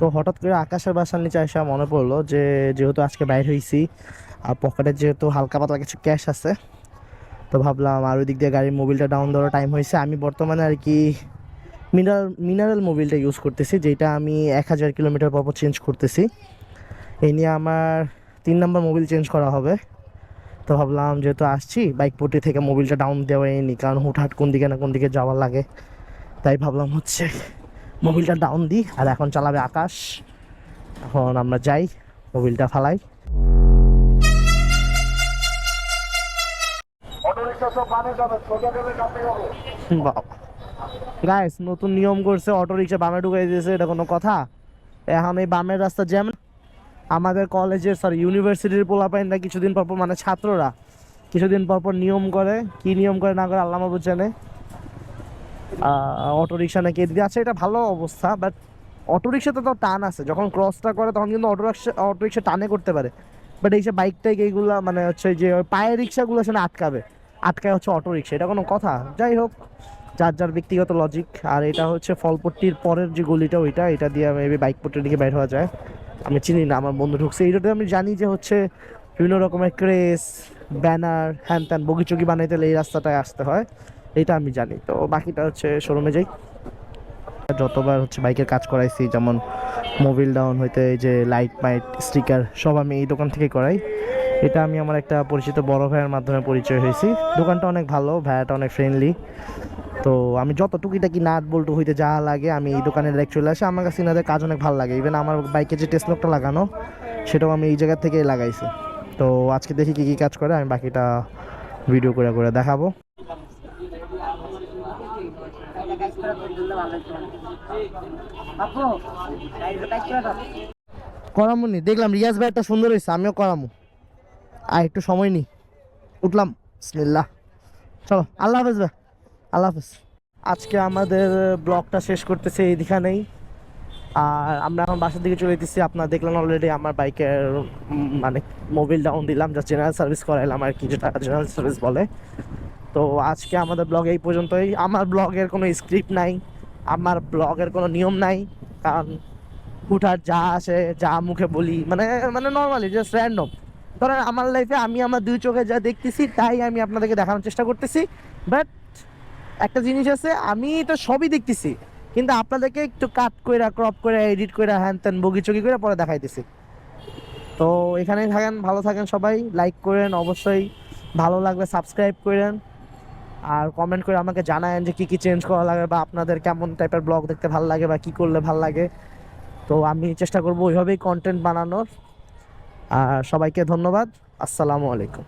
তো হঠাৎ করে আকাশের বাসার নিচে এসে মনে পড়ল যে যেহেতু আজকে বাইর হয়েছি আর পকেটে যেহেতু হালকা পাতলা কিছু ক্যাশ আছে, তো ভাবলাম আর ওই দিক দিয়ে গাড়ির মোবিলটা ডাউন দেওয়ার টাইম হয়েছে। আমি বর্তমানে আর কি মিনারেল মিনারেল মোবিলটা ইউজ করতেছি, যেটা আমি এক হাজার কিলোমিটার পর পর চেঞ্জ করতেছি। এই নিয়ে আমার তিন নম্বর মোবিল চেঞ্জ করা হবে। তো ভাবলাম যেহেতু আসছি বাইক পট্টি থেকে মোবিলটা ডাউন দেওয়াই নি, কারণ হুটহাট কোন দিকে না কোন দিকে যাওয়ার লাগে। তাই ভাবলাম হচ্ছে মোবিলটা ডাউন দিই আর এখন চালাবে আকাশ। এখন আমরা যাই, মোবিলটা ফালাই। গাইস নতুন নিয়ম করছে অটো রিক্সা বামে ঢুকাই দিয়েছে, এটা কোনো কথা? এখন এই বামের রাস্তা জ্যাম আমাদের কলেজের সরি ইউনিভার্সিটির পোলাপাইনরা কিছুদিন পর পর মানে ছাত্ররা, কিছুদিন পর পর নিয়ম করে, কি নিয়ম করে না করে আল্লাহ জানে। অটো রিক্সা নাকি এদিকে আছে? এটা ভালো অবস্থা বাট অটো রিক্সাতে তো টান আছে। যখন ক্রসটা করে, তখন কিন্তু অটো রিক্সা অটো রিক্সা টানে করতে পারে। বাট এই যে বাইক টাইক এইগুলো মানে হচ্ছে যে পায়ের রিক্সাগুলো সেখানে আটকাবে। আটকায় হচ্ছে অটো রিক্সা এটা কোনো কথা? যাই হোক, যার যার ব্যক্তিগত লজিক আর এটা হচ্ছে ফলপট্টির পরের যে গলিটা, ওইটা, এটা দিয়ে মেবি বাইক পট্টির দিকে বাইর হওয়া যায়। আমি চিনি না, আমার বন্ধু ঢুকছে। এইটাতে আমি জানি যে হচ্ছে বিভিন্ন রকমের ক্রেস ব্যানার হ্যান ত্যান, বগিচগি বানাইতে এই রাস্তাটায় আসতে হয়। এটা আমি জানি। তো বাকিটা হচ্ছে শোরুমে যাই। যতবার হচ্ছে বাইকের কাজ করাইছি, যেমন মোবিল ডাউন হইতে, এই যে লাইট মাইট স্টিকার সব আমি এই দোকান থেকে করাই। এটা আমি আমার একটা পরিচিত বড় ভাইয়ের মাধ্যমে পরিচয় হয়েছি। দোকানটা অনেক ভালো, ভাইয়াটা অনেক ফ্রেন্ডলি তো আমি যত টুকিটাকি নাট বল্টু হইতে যা লাগে, আমি এই দোকানে ডাইরেক্ট চলে আসি। আমার কাছে এনাদের কাজ অনেক ভালো লাগে। ইভেন আমার বাইকে যে টেস্ট লকটা লাগানো, সেটাও আমি এই জায়গা থেকেই লাগাইছি। তো আজকে দেখি কী কী কাজ করে, আমি বাকিটা ভিডিও করে করে দেখাবো। করামু নি দেখলাম রিয়াজ ভাই একটা সুন্দর হয়েছে, আমিও করামু। আর একটু সময় নি। উঠলাম, বিসমিল্লাহ। চলো, আল্লাহ হাফেজ ভাই, আল্লাহ হাফেজ। আজকে আমাদের ব্লগটা শেষ করতেছে এইখানেই আর আমরা এখন বাসার দিকে চলে যেতেছি আপনারা দেখলেন অলরেডি আমার বাইকের মানে মোবিল ডাউন দিলাম যা জেনারেল সার্ভিস করাইলাম আর কি, যেটা জেনারেল সার্ভিস বলে। তো আজকে আমাদের ব্লগ এই পর্যন্তই। আমার ব্লগের কোনো স্ক্রিপ্ট নাই, আমার ব্লগের কোনো নিয়ম নাই, কারণ হুঠার যা আসে, যা মুখে বলি মানে মানে নর্মালি জাস্ট র্যান্ডম ধরেন আমার লাইফে আমি আমার দুই চোখে যা দেখতেছি, তাই আমি আপনাদেরকে দেখানোর চেষ্টা করতেছি। বাট একটা জিনিস আছে, আমি তো সবই দেখতেছি, কিন্তু আপনাদেরকে একটু কাট করে ক্রপ করে এডিট করে হ্যান ত্যান, বগিচগি করে পরে দেখাইতেছি। তো এখানেই থাকেন, ভালো থাকেন সবাই লাইক করেন, অবশ্যই। ভালো লাগলে সাবস্ক্রাইব করেন। আর কমেন্ট করে আমাকে জানায়েন যে কী কী চেঞ্জ করা লাগে বা আপনাদের কেমন টাইপের ব্লগ দেখতে ভালো লাগে বা কী করলে ভালো লাগে। তো আমি চেষ্টা করব ওইভাবেই কন্টেন্ট বানানোর। আর সবাইকে ধন্যবাদ। আসসালামু আলাইকুম।